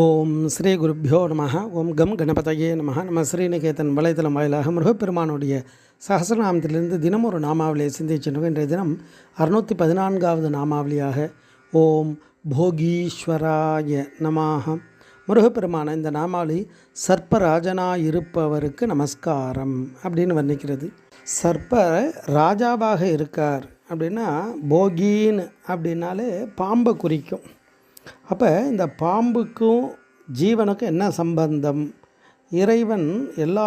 ஓம் ஸ்ரீ குருப்பியோ நம ஓம் கம் கணபதையே நம நம்ம ஸ்ரீநிகேதன் வலைத்தளம் வாயிலாக முருகப்பெருமானுடைய சகசிரநாமத்திலிருந்து தினம் ஒரு நாமாவளியை சிந்திச்சிருக்கோம் இன்றைய தினம் அறுநூற்றி பதினான்காவது நாமாவளியாக ஓம் போகீஸ்வராய நமாக முருகப்பெருமான இந்த நாமாவளி சர்ப்பராஜனாக இருப்பவருக்கு நமஸ்காரம் அப்படின்னு வர்ணிக்கிறது. சர்ப்ப ராஜாவாக இருக்கார் அப்படின்னா போகின்னு அப்படின்னாலே பாம்பை குறிக்கும். அப்போ இந்த பாம்புக்கும் ஜீவனுக்கும் என்ன சம்பந்தம்? இறைவன் எல்லா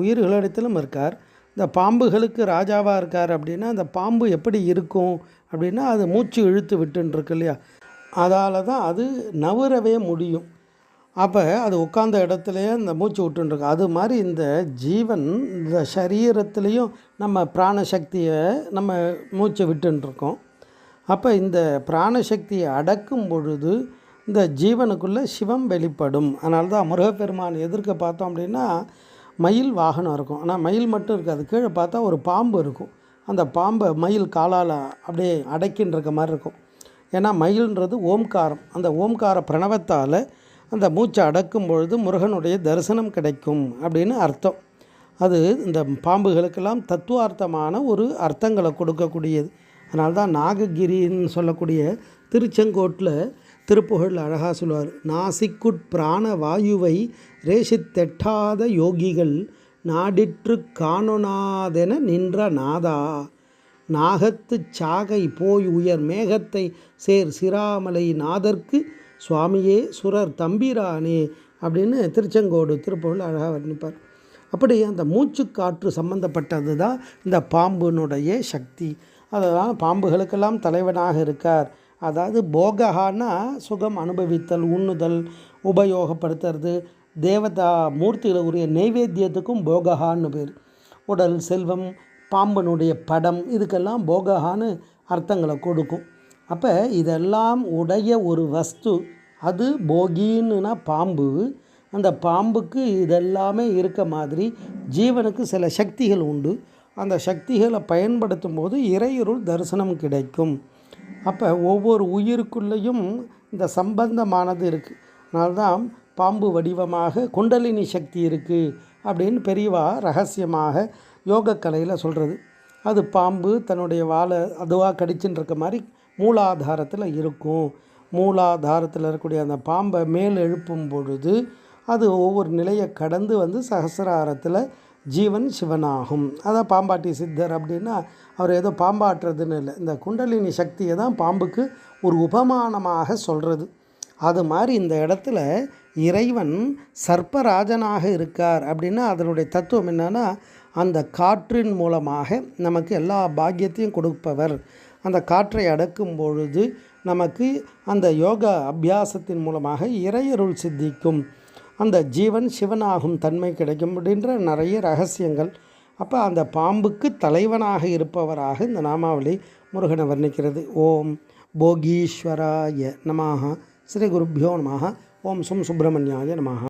உயிர்களிடத்திலும் இருக்கார். இந்த பாம்புகளுக்கு ராஜாவாக இருக்கார் அப்படின்னா அந்த பாம்பு எப்படி இருக்கும் அப்படின்னா அது மூச்சு இழுத்து விட்டுருக்கு இல்லையா? அதால் தான் அது நவுறவே முடியும். அப்போ அது உட்காந்த இடத்துலையே அந்த மூச்சு விட்டுருக்கு அது மாதிரி இந்த ஜீவன் இந்த சரீரத்துலேயும் நம்ம பிராணசக்தியை நம்ம மூச்சு விட்டுருக்கோம் அப்போ இந்த பிராணசக்தியை அடக்கும் பொழுது இந்த ஜீவனுக்குள்ளே சிவம் வெளிப்படும். அதனால தான் முருகப்பெருமான் எதிர்க்க பார்த்தோம் அப்படின்னா மயில் வாகனம் இருக்கும். ஆனால் மயில் மட்டும் இருக்காது. கீழே பார்த்தா ஒரு பாம்பு இருக்கும். அந்த பாம்பை மயில் காலால் அப்படியே அடைக்கின்ற மாதிரி இருக்கும். ஏன்னா மயில்ன்றது ஓம்காரம். அந்த ஓம்கார பிரணவத்தால் அந்த மூச்சை அடக்கும் பொழுது முருகனுடைய தரிசனம் கிடைக்கும் அப்படின்னு அர்த்தம். அது இந்த பாம்புகளுக்கெல்லாம் தத்துவார்த்தமான ஒரு அர்த்தங்களை கொடுக்கக்கூடியது. அதனால தான் நாககிரின்னு சொல்லக்கூடிய திருச்செங்கோட்டில் திருப்புகழ் அழகாக சொல்லுவார் நாசிக்குட் பிராண வாயுவை ரேஷித்தெட்டாத யோகிகள் நாடிற்று காணொனாதென நின்ற நாதா. நாகத்து சாகை போய் உயர் மேகத்தை சேர் சிராமலை நாதற்கு சுவாமியே சுரர் தம்பிரானே அப்படின்னு திருச்செங்கோடு திருப்புகழ் அழகாக வர்ணிப்பார். அப்படி அந்த மூச்சு காற்று சம்பந்தப்பட்டது தான் இந்த பாம்புனுடைய சக்தி. அதனால் பாம்புகளுக்கெல்லாம் தலைவனாக இருக்கார். அதாவது போகஹான்னா சுகம் அனுபவித்தல் உண்ணுதல் உபயோகப்படுத்துறது. தேவதா மூர்த்தியில் உரிய நெய்வேத்தியத்துக்கும் போகஹான்னு பேர். உடல் செல்வம் பாம்பனுடைய படம் இதுக்கெல்லாம் போகஹான்னு அர்த்தங்களை கொடுக்கும். அப்போ இதெல்லாம் உடைய ஒரு வஸ்து. அது போகின்னுனா பாம்பு. அந்த பாம்புக்கு இதெல்லாமே இருக்க மாதிரி ஜீவனுக்கு சில சக்திகள் உண்டு. அந்த சக்திகளை பயன்படுத்தும் போது இறையுருள் தரிசனம் கிடைக்கும். அப்போ ஒவ்வொரு உயிருக்குள்ளேயும் இந்த சம்பந்தமானது இருக்குது அதனால்தான் பாம்பு வடிவமாக குண்டலினி சக்தி இருக்குது அப்படின்னு பெரியவா ரகசியமாக யோகக்கலையில் சொல்கிறது அது பாம்பு தன்னுடைய வாழை அதுவாக கடிச்சுன்னு இருக்க மாதிரி மூலாதாரத்தில் இருக்கும். மூலாதாரத்தில் இருக்கக்கூடிய அந்த பாம்பை மேல் எழுப்பும் பொழுது அது ஒவ்வொரு நிலையை கடந்து வந்து சகசிராரத்தில் ஜீவன் சிவனாகும். அதான் பாம்பாட்டி சித்தர் அப்படின்னா அவர் ஏதோ பாம்பாட்டுறதுன்னு இல்லை. இந்த குண்டலினி சக்தியை தான் பாம்புக்கு ஒரு உபமானமாக சொல்கிறது அது மாதிரி இந்த இடத்துல இறைவன் சர்ப்பராஜனாக இருக்கார் அப்படின்னா அதனுடைய தத்துவம் என்னென்னா அந்த காற்றின் மூலமாக நமக்கு எல்லா பாக்கியத்தையும் கொடுப்பவர். அந்த காற்றை அடக்கும் பொழுது நமக்கு அந்த யோகா அபியாசத்தின் மூலமாக இறையருள் சித்திக்கும். அந்த ஜீவன் சிவனாகும் தன்மை கிடைக்கும் அப்படின்ற நிறைய ரகசியங்கள். அப்போ அந்த பாம்புக்கு தலைவனாக இருப்பவராக இந்த நாமாவளி முருகனை வர்ணிக்கிறது. ஓம் போகீஸ்வராய நமாக ஸ்ரீ குருப்பியோ நமாக ஓம் சும் சுப்பிரமணியாய நமாக